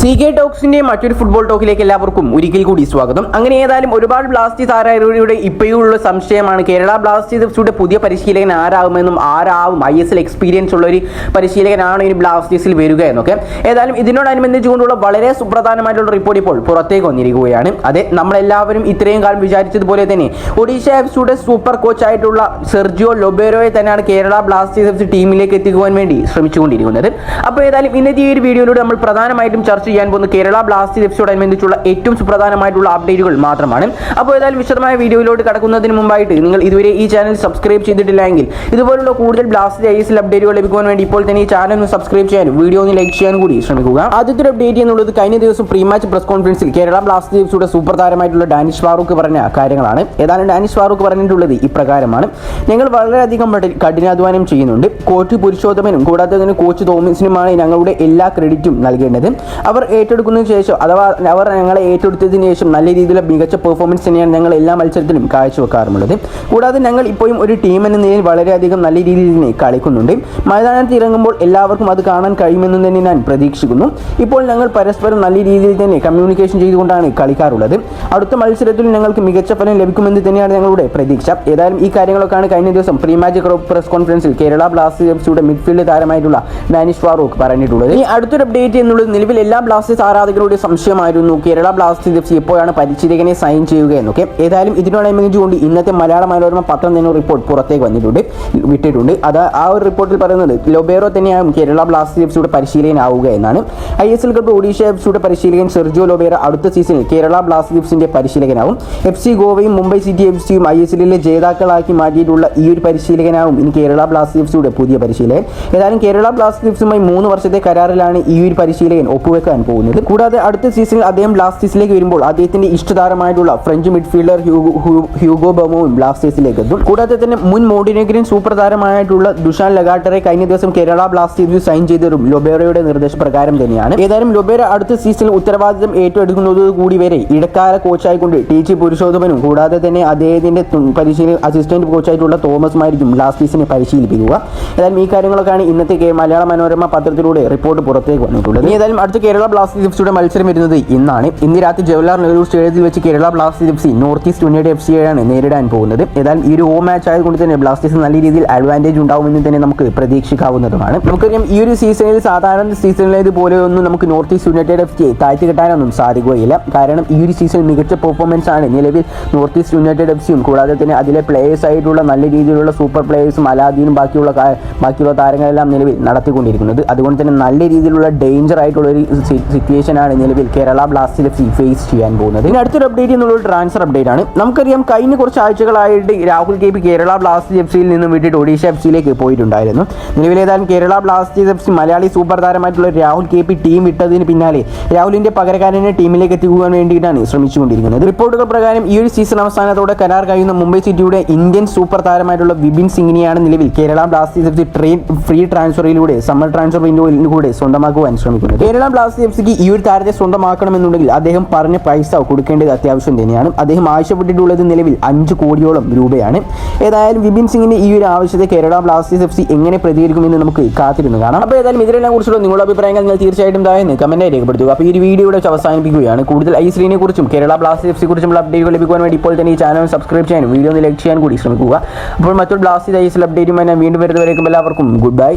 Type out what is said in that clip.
C K ടോക്സിന്റെ മറ്റൊരു football ടോക്കിലേക്ക് എല്ലാവർക്കും ഒരിക്കൽ കൂടി സ്വാഗതം. അങ്ങനെ ഏതായാലും ഒരുപാട് ബ്ലാസ്റ്റേഴ്സ് ആരാധകരുടെ ഇപ്പോഴുള്ള സംശയമാണ്. കേരള ബ്ലാസ്റ്റേഴ്സിന്റെ പുതിയ പരിശീലകൻ ആരാകുമെന്നും ആരാവും? ഐ എസ് എൽ എക്സ്പീരിയൻസ് ഉള്ള ഒരു പരിശീലകനാണ് ഇനി ബ്ലാസ്റ്റേഴ്സിൽ വരിക എന്നൊക്കെ. ഏതായാലും ഇതിനോടനുബന്ധിച്ചുകൊണ്ടുള്ള വളരെ സുപ്രധാനമായിട്ടുള്ള റിപ്പോർട്ട് ഇപ്പോൾ പുറത്തേക്ക് വന്നിരിക്കുകയാണ്. അതെ നമ്മളെല്ലാവരും ഇത്രയും കാലം വിചാരിച്ചതുപോലെ തന്നെ ഒഡീഷ എഫ് സിയുടെ സൂപ്പർ കോച്ചായിട്ടുള്ള സെർജിയോ ലൊബേരോയെ തന്നെയാണ് കേരള ബ്ലാസ്റ്റേഴ്സ് എഫ് ടീമിലേക്ക് എത്തിക്കുവാൻ വേണ്ടി ശ്രമിച്ചുകൊണ്ടിരിക്കുന്നത്. അപ്പോൾ ഏതായാലും ഇന്നത്തെ ഈ ഒരു വീഡിയോയിലൂടെ നമ്മൾ പ്രധാനമായിട്ടും ചർച്ച ചെയ്യാൻ പോകുന്ന കേരള ബ്ലാസ്റ്റേഴ്സ് എഫ് സിയോടനുബന്ധിച്ചുള്ള ഏറ്റവും സുപ്രധാനമായിട്ടുള്ള അപ്ഡേറ്റുകൾ മാത്രമാണ്. അപ്പോൾ ഏതായാലും വിശദമായ വീഡിയോയിലോട്ട് കടക്കുന്നതിന് മുമ്പായിട്ട് നിങ്ങൾ ഇതുവരെ ഈ ചാനൽ സബ്സ്ക്രൈബ് ചെയ്തിട്ടില്ലെങ്കിൽ ഇതുപോലുള്ള കൂടുതൽ ബ്ലാസ്റ്റേഴ്സ് ഐ എസ് അപ്ഡേറ്റുകൾ ലഭിക്കുവാൻ വേണ്ടി ഇപ്പോൾ തന്നെ ഈ ചാനൽ ഒന്ന് സബ്സ്ക്രൈബ് ചെയ്യാനും വീഡിയോ ഒന്ന് ലൈക്ക് ചെയ്യാൻ കൂടി ശ്രമിക്കുക. ആദ്യത്തെ അപ്ഡേറ്റ് എന്നുള്ളത് കഴിഞ്ഞ ദിവസം പ്രീ മാച്ച് പ്രസ് കോൺഫറൻസിൽ കേരള ബ്ലാസ്റ്റേഴ്സ് എഫ് സിയുടെ സൂപ്പർ ഡാനിഷ് ഫാറൂഖ് പറഞ്ഞ കാര്യങ്ങളാണ്. ഏതാണ് ഡാനിഷ് ഫാറൂഖ് പറഞ്ഞിട്ടുള്ളത് ഇപ്രകാരമാണ്. ഞങ്ങൾ വളരെയധികം കഠി- കഠിനാധ്വാനം ചെയ്യുന്നുണ്ട്. കോച്ച് പുരുഷോത്തമനും കൂടാതെ തന്നെ കോച്ച് തോമസിനുമാണ് ഞങ്ങളുടെ എല്ലാ ക്രെഡിറ്റും നൽകേണ്ടത്. അവർ ഏറ്റെടുക്കുന്നതിന് ശേഷം അഥവാ അവർ ഞങ്ങളെ ഏറ്റെടുത്തതിന് ശേഷം നല്ല രീതിയിലുള്ള മികച്ച പെർഫോമൻസ് തന്നെയാണ് ഞങ്ങൾ എല്ലാ മത്സരത്തിലും കാഴ്ചവെക്കാറുള്ളത്. കൂടാതെ ഞങ്ങൾ ഇപ്പോഴും ഒരു ടീം എന്ന നിലയിൽ വളരെയധികം നല്ല രീതിയിൽ തന്നെ കളിക്കുന്നുണ്ട്. മൈതാനത്ത് ഇറങ്ങുമ്പോൾ എല്ലാവർക്കും അത് കാണാൻ കഴിയുമെന്ന് തന്നെ ഞാൻ പ്രതീക്ഷിക്കുന്നു. ഇപ്പോൾ ഞങ്ങൾ പരസ്പരം നല്ല രീതിയിൽ തന്നെ കമ്മ്യൂണിക്കേഷൻ ചെയ്തുകൊണ്ടാണ് കളിക്കാറുള്ളത്. അടുത്ത മത്സരത്തിൽ ഞങ്ങൾക്ക് മികച്ച ഫലം ലഭിക്കുമെന്ന് തന്നെയാണ് ഞങ്ങളുടെ പ്രതീക്ഷ. ഏതായാലും ഈ കാര്യങ്ങളൊക്കെയാണ് കഴിഞ്ഞ ദിവസം പ്രീ മാച്ച് പ്രസ് കോൺഫറൻസിൽ കേരള ബ്ലാസ്റ്റേഴ്സ് എഫ് മിഡ്ഫീൽഡ് താരമായിട്ടുള്ള ഡാനിഷ് ഫാറൂഖ് പറഞ്ഞിട്ടുള്ളത്. ഈ അടുത്തൊരു അപ്ഡേറ്റ് എന്നുള്ളത് നിലവിൽ എല്ലാ ബ്ലാസ്റ്റേഴ്സ് ആരാധകരുടെ സംശയമായിരുന്നു. കേരള ബ്ലാസ്റ്റേഴ്സ് എഫ് സി എപ്പോഴാണ് പരിശീലകനെ സൈൻ ചെയ്യുക എന്നൊക്കെ ഏതായാലും ഇതിനോടനുബന്ധിച്ചുകൊണ്ട് ഇന്നത്തെ മലയാള മനോരമ പത്രം തന്നെ റിപ്പോർട്ട് പുറത്തേക്ക് വന്നിട്ടുണ്ട് വിട്ടിട്ടുണ്ട്. അത് ആ ഒരു റിപ്പോർട്ടിൽ പറയുന്നത് ലൊബേറോ തന്നെയാണ് കേരള ബ്ലാസ്റ്റേഴ്സ് എഫ് സിയുടെ പരിശീലകനാവുക എന്നാണ്. I S L cup Odisha F സിയുടെ പരിശീലകൻ സെർജിയോ ലൊബേറോ അടുത്ത സീസണിൽ കേരള ബ്ലാസ്റ്റേഴ്സ് എഫ് പരിശീലകനാവും. എഫ് സി ഗോവയും മുംബൈ സിറ്റി എഫ് സിയും ഐ എസ് എല്ലിലെ ജേതാക്കളാക്കി മാറ്റിയിട്ടുള്ള ഈ ഒരു പരിശീലകനാവും ഇനി കേരള ബ്ലാസ്റ്റേഴ്സ് എഫ് സിയുടെ പുതിയ പരിശീലകൻ. ഏതായാലും കേരള ബ്ലാസ്റ്റേഴ്സ് എഫ് സിയുമായി മൂന്ന് വർഷത്തെ കരാറിലാണ് ഈ ഒരു പരിശീലകൻ ഒപ്പുവെക്കാൻ പോകുന്നത്. കൂടാതെ അടുത്ത സീസണിൽ അദ്ദേഹം ബ്ലാസ്റ്റേഴ്സിലേക്ക് വരുമ്പോൾ അദ്ദേഹത്തിന്റെ ഇഷ്ടതാരമായിട്ടുള്ള ഫ്രഞ്ച് മിഡ്ഫീൽഡർ ഹ്യൂഗോ ഹ്യൂ- ഹ്യൂഗോ ബമോവും ബ്ലാസ്റ്റേഴ്സിലേക്ക് എത്തും. കൂടാതെ തന്നെ മുൻ മോഡിനേഗ്രിയൻ സൂപ്പർ താരമായിട്ടുള്ള ദുഷാൻ ലഗാട്ടറെ കഴിഞ്ഞ ദിവസം കേരള ബ്ലാസ്റ്റേഴ്സ് സൈൻ ചെയ്തതും ലൊബേറയുടെ നിർദ്ദേശപ്രകാരം തന്നെയാണ്. ഏതായാലും ലൊബേര അടുത്ത സീസണിൽ ഉത്തരവാദിത്തം ഏറ്റെടുക്കുന്നത് കൂടി വരെ ഇടക്കാല കോച്ചായിക്കൊണ്ട് ടി ജി പുരുഷോത്തമനും കൂടാതെ തന്നെ അദ്ദേഹത്തിന്റെ പരിശീലന അസിസ്റ്റന്റ് കോച്ചായിട്ടുള്ള തോമസുമായിരിക്കും ബ്ലാസ്റ്റേഴ്സിനെ പരിശീലിപ്പിക്കുക. ഏതായാലും ഈ കാര്യങ്ങളൊക്കെയാണ് ഇന്നത്തെ മലയാള മനോരമ പത്രത്തിലൂടെ റിപ്പോർട്ട് പുറത്തേക്ക് വന്നിട്ടുള്ളത്. ഏതായാലും അടുത്ത കേരള ബ്ലാസ്റ്റേഴ്സ് എഫ് സിയുടെ മത്സരം വരുന്നത് ഇന്നാണ്. ഇന്ന് രാത്രി ജവഹർലാൽ നെഹ്റു സ്റ്റേഡിയത്തിൽ വെച്ച് Kerala Blasters F C North East United F സിയെയാണ് നേരിടാൻ പോകുന്നത്. ഏതായാലും ഈ ഒരു ഹോം മാച്ച് ആയതുകൊണ്ട് തന്നെ ബ്ലാസ്റ്റേഴ്സ് നല്ല രീതിയിൽ അഡ്വാന്റേജ് ഉണ്ടാവുമെന്ന് തന്നെ നമുക്ക് പ്രതീക്ഷിക്കാവുന്നതുമാണ്. നമുക്കറിയാം ഈ ഒരു സീസണിൽ സാധാരണ സീസണിലേത് പോലെയൊന്നും നമുക്ക് നോർത്ത് ഈസ്റ്റ് യുണൈറ്റഡ് എഫ് സിയെ താഴ്ത്തി കെട്ടാനൊന്നും സാധിക്കുകയില്ല. കാരണം ഈ ഒരു സീസൺ മികച്ച പെർഫോമൻസ് ആണ് നിലവിൽ നോർത്ത് ഈസ്റ്റ് യുണൈറ്റഡ് എഫ് സിയും കൂടാതെ തന്നെ അതിലെ പ്ലേയേഴ്സ് ആയിട്ടുള്ള നല്ല രീതിയിലുള്ള സൂപ്പർ പ്ലേയേഴ്സും അലാദീനും ബാക്കിയുള്ള ബാക്കിയുള്ള താരങ്ങളെല്ലാം നിലവിൽ നടത്തിക്കൊണ്ടിരിക്കുന്നത്. അതുകൊണ്ട് തന്നെ നല്ല രീതിയിലുള്ള ഡേഞ്ചർ ആയിട്ടുള്ള ഒരു സിറ്റുവേഷൻ ആണ് നിലവിൽ കേരള സി ഫേസ് ചെയ്യാൻ പോകുന്നത്. ഇനി അടുത്തൊരു അപ്ഡേറ്റ് എന്നുള്ളത് ട്രാൻസ്ഫർ അപ്ഡേറ്റ് ആണ്. നമുക്കറിയാം കഴിഞ്ഞ കുറച്ച് ആഴ്ചകളായിട്ട് Rahul K P Kerala Blasters F സിയിൽ നിന്നും വിട്ടിട്ട് ഒഡീഷ എഫ് സിയിലേക്ക് പോയിട്ടുണ്ടായിരുന്നു. നിലവിലേതായാലും Kerala Blasters F C Malayali super താരമായിട്ടുള്ള Rahul K P team വിട്ടതിന് പിന്നാലെ രാഹുലിന്റെ പകരക്കാരനെ ടീമിലേക്ക് എത്തിക്കുവാൻ വേണ്ടിയിട്ടാണ് ശ്രമിച്ചുകൊണ്ടിരിക്കുന്നത്. റിപ്പോർട്ടുകൾ പ്രകാരം ഈ ഒരു സീസൺ അവസാനത്തോടെ കരാർ കഴിയുന്ന മുംബൈ സിറ്റിയുടെ ഇന്ത്യൻ സൂപ്പർ താരമായിട്ടുള്ള വിപിൻ സിംഗിനെയാണ് നിലവിൽ Kerala Blasters F C train free ട്രാൻസ്ഫറിലൂടെ summer transfer വിൻഡോയിലൂടെ സ്വന്തമാക്കുവാൻ ശ്രമിക്കുന്നത്. കേരള ബ്ലാസ്റ്റേഴ്സ് എഫ് സിക്ക് ഈ ഒരു താരത്തെ സ്വന്തമാക്കണമെന്നുണ്ടെങ്കിൽ അദ്ദേഹം പറഞ്ഞ പൈസ കൊടുക്കേണ്ടത് അത്യാവശ്യം തന്നെയാണ്. അദ്ദേഹം ആവശ്യപ്പെട്ടിട്ടുള്ളത് നിലവിൽ അഞ്ച് കോടിയോളം രൂപയാണ്. ഏതായാലും വിപിൻ സിംഗിന്റെ ഈ ഒരു ആവശ്യത്തെ കേരള ബ്ലാസ്റ്റേഴ്സ് എഫ് സി എങ്ങനെ പ്രതികരിക്കുമെന്ന് നമുക്ക് കാത്തിരുന്ന് കാണാം. അപ്പോൾ ഏതായാലും ഇതിനെല്ലാം കുറിച്ചുള്ള നിങ്ങളുടെ അഭിപ്രായങ്ങൾ നിങ്ങൾ തീർച്ചയായിട്ടും താഴെ കമന്റായി രേഖപ്പെടുത്തുക. അപ്പോൾ ഈ ഒരു വീഡിയോ ഇവിടെ അവസാനിപ്പിക്കുകയാണ്. കൂടുതൽ ഐ ശ്രീനെ കുറിച്ചും കേരള ബ്ലാസ്റ്റേഴ്സ് എഫ് സി കുറിച്ചുള്ള അപ്ഡേറ്റുകൾ ലഭിക്കുവാൻ വേണ്ടി ഇപ്പോൾ തന്നെ ഈ ചാനൽ സബ്സ്ക്രൈബ് ചെയ്യാനും വീഡിയോ ഒന്ന് ലൈക്ക് ചെയ്യാൻ കൂടി ശ്രമിക്കുക. അപ്പോൾ മറ്റൊരു ബ്ലാസ്റ്റേഴ്സ് ഐ എസ് എൽ അപ്ഡേറ്റുമായി ഞാൻ വീണ്ടും വരുന്നവരേക്കും എല്ലാവർക്കും ഗുഡ് ബൈ